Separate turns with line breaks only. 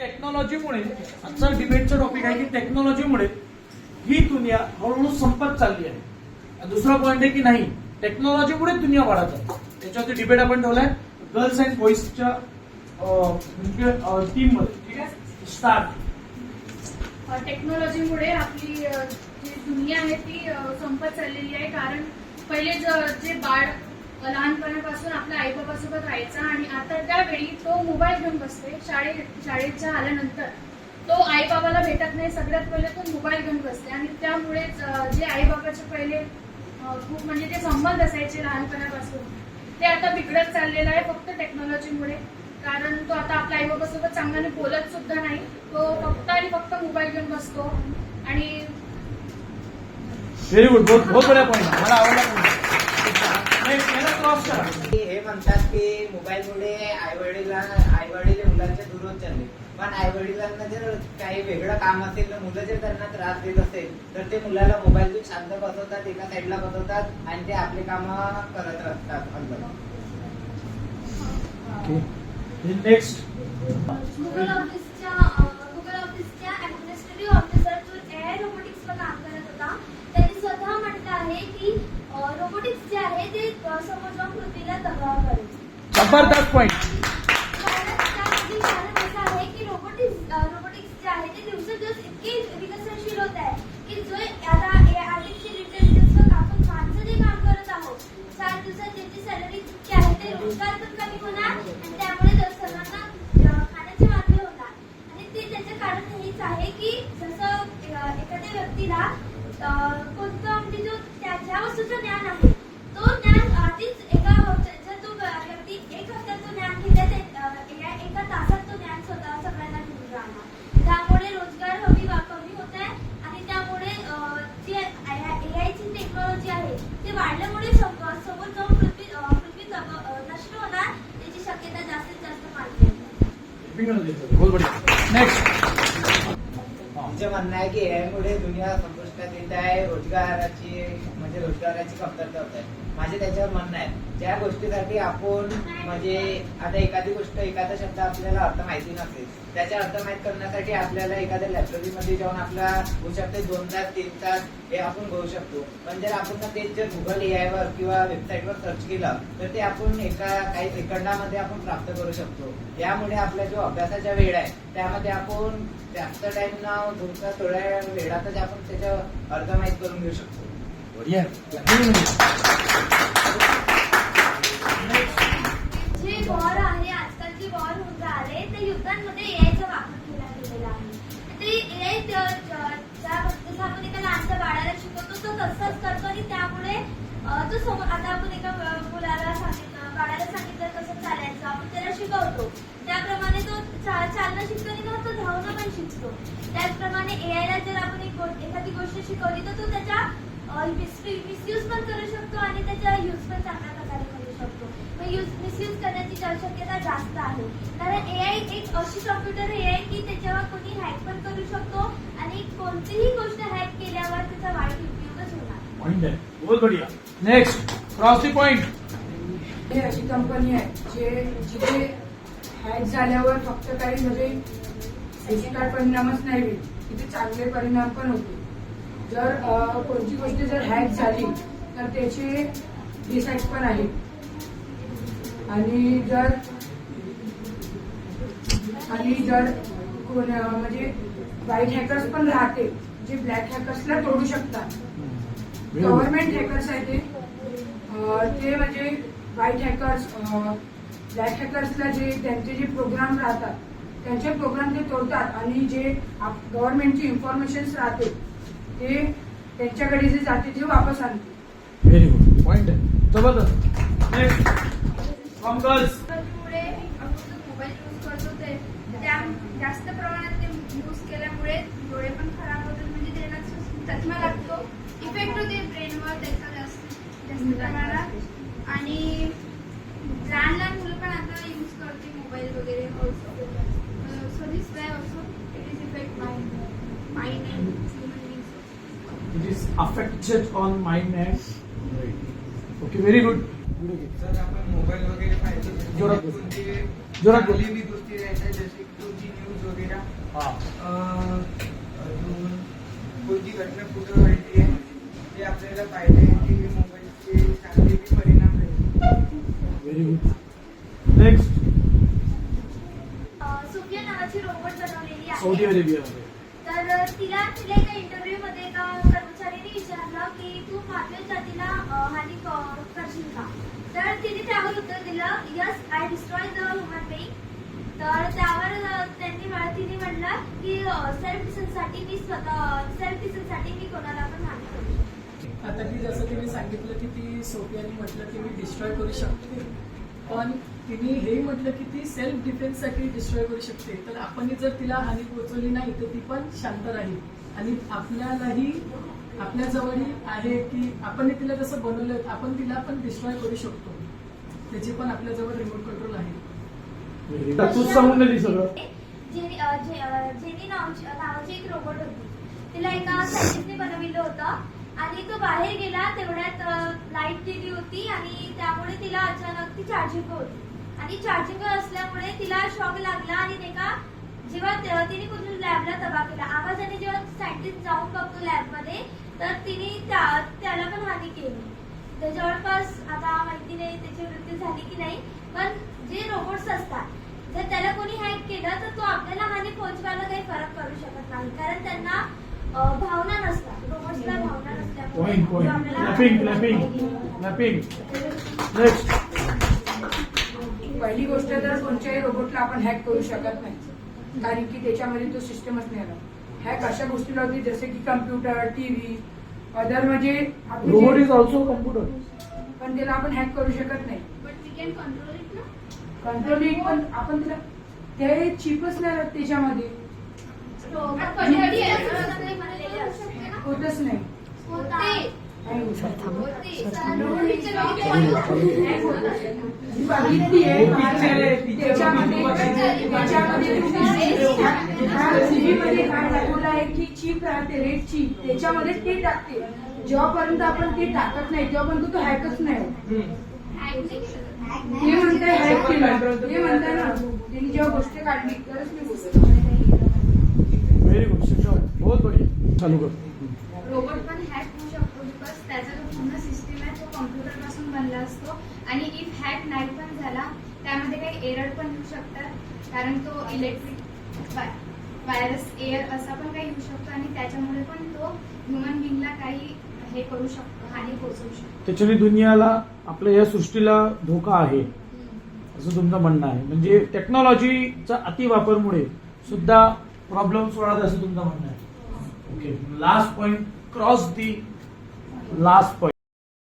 टेक्नॉलॉजीमुळे आजचा डिबेटचा टॉपिक आहे की टेक्नॉलॉजीमुळे ही दुनिया हळूहळू संपत चालली आहे. दुसरा पॉईंट आहे की नाही टेक्नॉलॉजीमुळे दुनिया वाढत आहे. त्याच्यावरती डिबेट आपण ठेवलाय. गर्ल्स अँड बॉईजच्या टीममध्ये ठीक आहे? स्टार्ट
टेक्नॉलॉजीमुळे आपली जी दुनिया आहे ती संपत चाललेली आहे. कारण पहिले जे बाळ लहानपणापासून आपल्या आई बाबासोबत राहायचा आणि आता त्यावेळी तो मोबाईल घेऊन बसते. शाळेत शाळेच्या आल्यानंतर तो आई बाबाला भेटत नाही. सगळ्यात पहिले तो मोबाईल घेऊन बसते आणि त्यामुळेच जे आई बाबाचे पहिले खूप म्हणजे ते संबंध असायचे लहानपणापासून ते आता बिघडत चाललेलं आहे फक्त टेक्नॉलॉजीमुळे कारण तो आता आपल्या आई बाबासोबत चांगल्याने बोलत सुद्धा नाही. तो फक्त आणि फक्त मोबाईल घेऊन बसतो आणि
व्हेरी गुड बहुत बहुत बढिया पॉईंट मला आवडला
हे म्हणतात की मोबाईलमुळे आई वडील आई वडील मुलांच्या दूर होत चालले पण आई वडिलांना जर काही वेगळं काम असेल तर मुलं जर त्यांना त्रास देत असेल तर ते मुलाला मोबाईल देऊन शांत बसवतात एका साईडला बसवतात आणि ते आपले काम करत असतात अंदर.
नेक्स्ट
गुगल ऑफिसच्या अ, गुगल ऑफिसच्या ऍडमिनिस्ट्रेटिव्ह ऑफिसर जो एआय रोबोटिक्सवर काम करत होता त्यांनी स्वतः म्हटलं आहे की रोबोटिक्स जे आहे ते अ, समोर जाऊन पृथ्वीला दबाव करेल
जबरदस्त पॉईंट
कारण त्यामागील कारण असं आहे की रोबोटिक्स अ, रोबोटिक्स जे आहे ते दिवसेंदिवस इतके विकसनशील होत आहे की जो आता आर्टिफिशियल इंटेलिजन्सवर आपण माणसं जे काम करत आहोत चार दिवसात ज्याची सॅलरी जितकी आहे ते रोजगार पण कमी होणार आणि त्यामुळे जर सर्वांना अ, खाण्याचे मार्ग होणार आणि ते त्याचं कारण हेच आहे की जसं अ, एखाद्या व्यक्तीला कोणतं म्हणजे जो त्या ज्या वस्तूचं ज्ञान आहे तो ज्ञान आधीच एका जर तो व्यक्ती एक हफ्त्याचं ज्ञान घेते ते अ, या एका तासात तो ज्ञान स्वतः सगळ्यांना घेऊन राहणार त्यामुळे रोजगार हमी वा- कमी होत आहे आणि त्यामुळे अ, जी एआय ची टेक्नॉलॉजी आहे ते वाढल्यामुळे सम- समोर जाऊन पृथ्वी अ, पृथ्वी जग- अ, नष्ट होणार त्याची शक्यता जास्तीत जास्त मानली जाते.
आमचं म्हणणं आहे की यामुळे मुळे दुनिया संपुष्टात येत आहे रोजगाराची म्हणजे रोजगाराची कमतरता होत आहे. माझे त्याच्यावर म्हणणं आहे. ज्या गोष्टीसाठी आपण म्हणजे आता एखादी गोष्ट एखादा शब्द आपल्याला अर्थ माहिती नसेल त्याचा अर्थ माहीत करण्यासाठी आपल्याला एखाद्या लायब्ररीमध्ये जाऊन आपला होऊ शकते दोन तास तीन तास हे आपण घेऊ शकतो. पण जर आपण तेच जर गुगल ए वर किंवा वेबसाईटवर सर्च केलं तर ते आपण एका काही सेकंडामध्ये आपण प्राप्त करू शकतो. यामुळे आपला जो अभ्यासाचा वेळ आहे त्यामध्ये आपण जास्त टाइम न तुमचा थोड्या वेळातच आपण माहीत करून घेऊ शकतो.
बढिया.
जे वॉर आहे आजकाल जे वॉर होत राहिले ते युद्धांमध्ये एआयचा वापर केला गेलेला आहे. ते एआय जसं आपण एका लहानच्या बाळाला शिकवतो तो तसंच करतो आणि त्यामुळे तो समोर आता आपण एका मुलाला सांगितलं बाळाला सांगितलं कसं चालायचं आपण त्याला शिकवतो. त्याप्रमाणे तो चालणं शिकतो आणि मग तो धावणं पण शिकतो. त्याचप्रमाणे एआयला जर आपण एक एखादी गोष्ट शिकवली तर तो त्याच्या मिसयूज पण करू शकतो आणि त्याचा यूज पण चांगल्या प्रकारे करू शकतो. मग यूज मिसयूज करण्याची शक्यता जास्त आहे. कारण एआय एक अशी कॉम्प्युटर हे आहे की त्याच्यावर कोणी हॅक पण करू शकतो आणि कोणतीही गोष्ट हॅक केल्यावर त्याचा वाईट उपयोगच होणार.
पॉइंट आहे. बहुत बढिया नेक्स्ट क्रॉस पॉइंट
ही अशी कंपनी आहे जे जिथे हॅक झाल्यावर फक्त काही म्हणजे बेकार परिणामच नाही होईल. तिथे चांगले परिणाम पण होते जर कोणती गोष्ट जर हॅक झाली तर त्याचे डिसाईड पण आहेत आणि जर आणि जर कोण म्हणजे वाईट हॅकर्स पण राहते जे ब्लॅक हॅकर्सला तोडू शकतात. गव्हर्नमेंट हॅकर्स आहे ते. म्हणजे व्हाईट हॅकर्स ब्लॅक हॅकर्सला जे त्यांचे जे प्रोग्राम राहतात त्यांचे प्रोग्राम ते तोडतात आणि जे गव्हर्नमेंटची इन्फॉर्मेशन राहते ते त्यांच्याकडे जे जाते ते वापस आणते.
Very good point
mobile use करतो ते त्या जास्त प्रमाणात ते यूज केल्यामुळे डोळे पण खराब होतात म्हणजे त्याला चष्मा लागतो. इफेक्ट होते ब्रेनवर त्याचा जास्त जास्त प्रमाणात. आणि लहान लहान मुलं पण आता यूज करते मोबाईल वगैरे also so this way also it is effect mind mind and human
it is affected on mind and okay very good
जर आपण मोबाईल वगैरे पाहिजे
जोरात जोरात बोल.
चांगली बी गोष्टी राहतात जसे कोणती न्यूज वगैरे.
हा.
अजून कोणती घटना कुठं घडली आहे? ते आपल्याला पाहिजे की मोबाईलचे चांगले परिणाम आहेत
व्हेरी गुड नेक्स्ट
सुफिया नावाची रोबोट बनवलेली
सौदी
आहे
अरेबियामध्ये
तर तिला तिला एका इंटरव्ह्यू मध्ये एका कर्मचाऱ्याने विचारलं की तू मानवी जातीला हानी क- करशील का? तर तिने त्यावर उत्तर दिलं yes I destroy the human being तर त्यावर त्यांनी तिने म्हणलं की सेल्फ डिफेन्ससाठी मी स्वतः सेल्फ डिफेन्ससाठी मी कोणाला पण हानी करू शकते
आता ती जसं तिने सांगितलं की ती सोफियाने म्हटलं की मी डिस्ट्रॉय करू शकते. पण तिने हे म्हटलं की ती सेल्फ डिफेन्ससाठी डिस्ट्रॉय करू शकते. तर आपण जर तिला हानी पोहोचवली नाही तर ती पण शांत राहील. आणि आपल्यालाही आपल्या जवळही आहे की आपण तिला जसं बनवलं आपण तिला पण डिस्ट्रॉय करू शकतो. त्याची पण आपल्याजवळ रिमोट कंट्रोल आहे.
जेनी नावाची एक रोबोट होती. तिला एका सायंटिस्टने बनविलं होतं. आणि तो बाहेर गेला तेवढ्यात लाइट गेली होती. आणि त्यामुळे तिला अचानक ती चार्जिंग होती. आणि चार्जिंग असल्यामुळे तिला शॉक लागला आणि नाही का जेव्हा त- तिने कुठून लॅबला तबा केला. आवाजाने जेव्हा सायंटिस्ट जाऊन बघतो लॅबमध्ये तर तिने त्या- त्याला पण हानी केली. तर जवळपास आता माहिती नाही त्याची मृत्यू झाली की नाही पण जे रोबोट्स असतात जर त्याला कोणी हॅक केलं तर तो आपल्याला हानी पोहोचवायला काही फरक करू शकत नाही. कारण त्यांना भावना नसतात. रोबोट्सला भावना नसल्यामुळे तो आपल्याला
पहिली गोष्ट तर कोणत्याही रोबोटला आपण हॅक करू शकत नाही. कारण की त्याच्यामध्ये तो सिस्टमच नाही आला हॅक अशा गोष्टीला होती जसे की कम्प्युटर टीव्ही अदर म्हणजे
रोबोट इज ऑल्सो कम्प्युटर
पण त्याला आपण हॅक करू शकत नाही.
But we can control it ना?
कंट्रोलिंग पण आपण त्याला ते चिपच नाही राहत त्याच्यामध्ये. होतच नाही. चीप राहते रेड चीप त्याच्यामध्ये ते टाकते जेव्हापर्यंत आपण ते टाकत नाही तेव्हापर्यंत तो हॅकच नाही. ते म्हणताय हॅक केलं ते म्हणताय ना त्यांनी जेव्हा गोष्ट काढली तरच मी बोलतो
व्हेरी गुड शिक्षण बहुत बढिया चालू कर
रोबोट पण सिस्टीम आहे तो कॉम्प्युटरपासून बनला असतो. आणि इफ हॅक नाही पण झाला त्यामध्ये काही एरर पण येऊ शकतात. कारण तो इलेक्ट्रिक व्हायरस एअर असा पण काही येऊ शकतो आणि त्याच्यामुळे पण तो ह्युमन बिंगला काही हे करू शकतो हानी पोहोचवू शकतो.
त्याच्याने दुनियाला आपल्या या सृष्टीला धोका आहे. असं तुमचं म्हणणं आहे. म्हणजे टेक्नॉलॉजीचा अतिवापरमुळे सुद्धा प्रॉब्लेम्स वाढत असं तुमचं म्हणणं आहे. Okay last point cross the last point